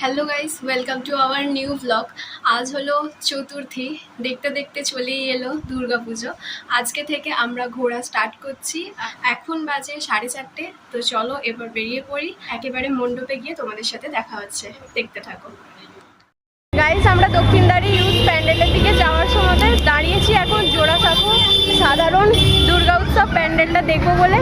Hello guys welcome to our new blog আজ হলো চতুর্থী। দেখতে দেখতে চলেই এলো দুর্গাপুজো আজকে থেকে আমরা ঘোরা স্টার্ট করছি। এখন বাজে সাড়ে চারটে। তো চলো এবার বেরিয়ে পড়ি। একেবারে মণ্ডপে গিয়ে তোমাদের সাথে দেখা হচ্ছে। দেখতে থাকো। গাইস আমরা দক্ষিণদারি ইউথ প্যান্ডেলের দিকে যাওয়ার সময় দাঁড়িয়েছি এখন জোড়াসাঁকো সাধারণ দুর্গা উৎসব প্যান্ডেলটা দেখব বলে।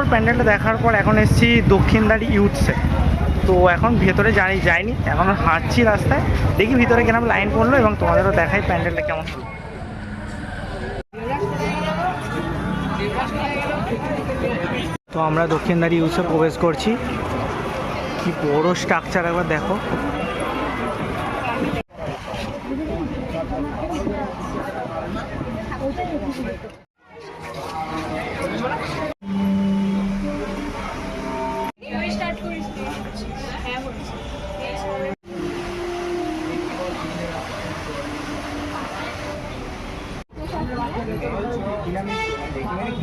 জোড়াসাগর প্যান্ডেলটা দেখার পর এখন এসেছি দক্ষিণদারি ইউথসে তো এখন ভেতরে জানি যাইনি, এখন হাঁটছি রাস্তায়। দেখি ভিতরে কেন লাইন পড়ল এবং তোমাদেরও দেখাই প্যান্ডেলটা কেমন হলো। তো আমরা দক্ষিণদারি ইউথসে প্রবেশ করছি। কি বড় স্ট্রাকচার একবার দেখো।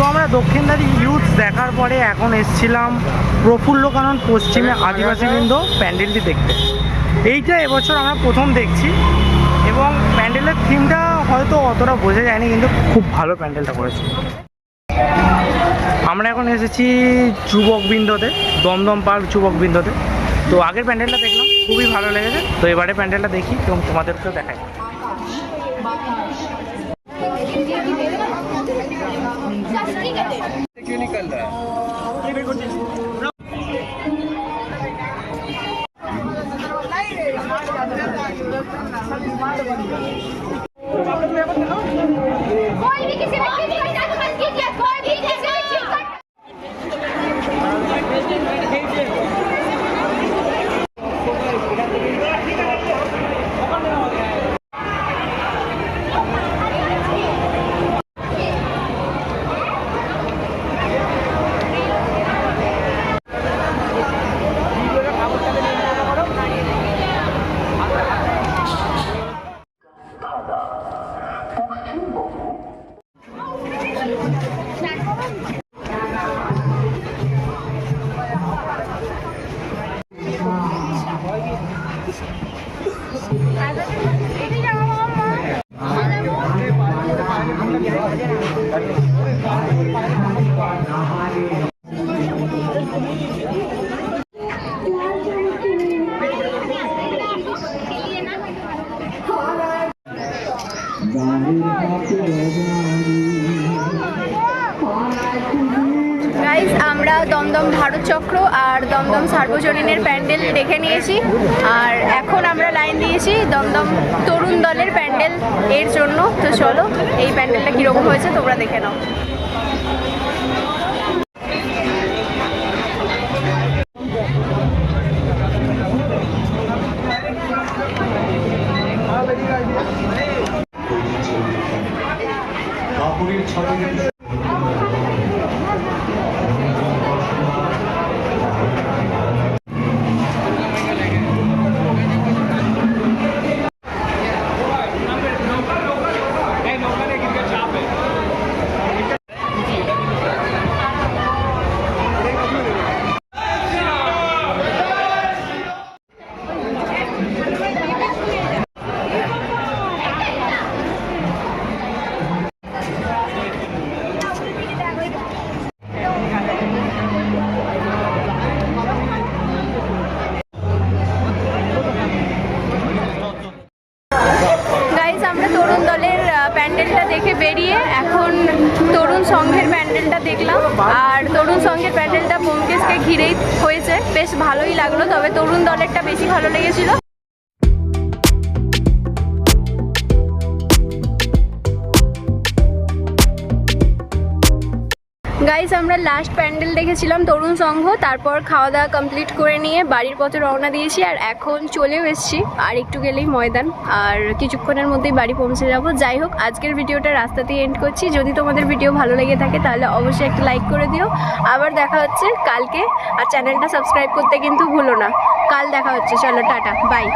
তো আমরা দক্ষিণদারি ইউথ দেখার পরে এখন এসছিলাম প্রফুল্ল কানন পশ্চিমে আদিবাসীবৃন্দ প্যান্ডেলটি দেখতে। এইটা এবছর আমরা প্রথম দেখছি এবং প্যান্ডেলের থিমটা হয়তো অতটা বোঝা যায়নি, কিন্তু খুব ভালো প্যান্ডেলটা করেছে। আমরা এখন এসেছি যুবকবৃন্দতে, দমদম পার্ক যুবকবৃন্দতে। তো আগের প্যান্ডেলটা দেখলাম, খুবই ভালো লেগেছে। তো এবারে প্যান্ডেলটা দেখি এবং তোমাদেরকেও দেখাই। よろしくお願いします。 아, 나 গাইজ আমরা দমদম ভারত চক্র আর দমদম সার্বজনীনের প্যান্ডেল দেখে নিয়েছি। আর এখন আমরা লাইন দিয়েছি দমদম তরুণ দলের প্যান্ডেল এর জন্য। তো চলো, এই প্যান্ডেলটা কীরকম হয়েছে তোমরা দেখে নাও। তরুণ সংঘের প্যান্ডেলটা দেখলাম। আর তরুণ সংঘের প্যান্ডেলটা বোমকেশকে ঘিরেই হয়েছে। বেশ ভালোই লাগল, তবে তরুণ দলেরটা বেশি ভালো লেগেছিল। গাইস আমরা লাস্ট প্যান্ডেল দেখেছিলাম তরুণ সংঘ, তারপর খাওয়া দাওয়া কমপ্লিট করে নিয়ে বাড়ির পথে রওনা দিয়েছি আর এখন চলেও এসেছি। আর একটু গেলেই ময়দান। আর কিছুক্ষণের মধ্যেই বাড়ি পৌঁছে যাব। যাই হোক, আজকের ভিডিওটা রাস্তাতেই এন্ড করছি। যদি তোমাদের ভিডিও ভালো লেগে থাকে, তাহলে অবশ্যই একটা লাইক করে দিও। আবার দেখা হচ্ছে কালকে। আর চ্যানেলটা সাবস্ক্রাইব করতে কিন্তু ভুলো না। কাল দেখা হচ্ছে। চলো, টাটা। বাই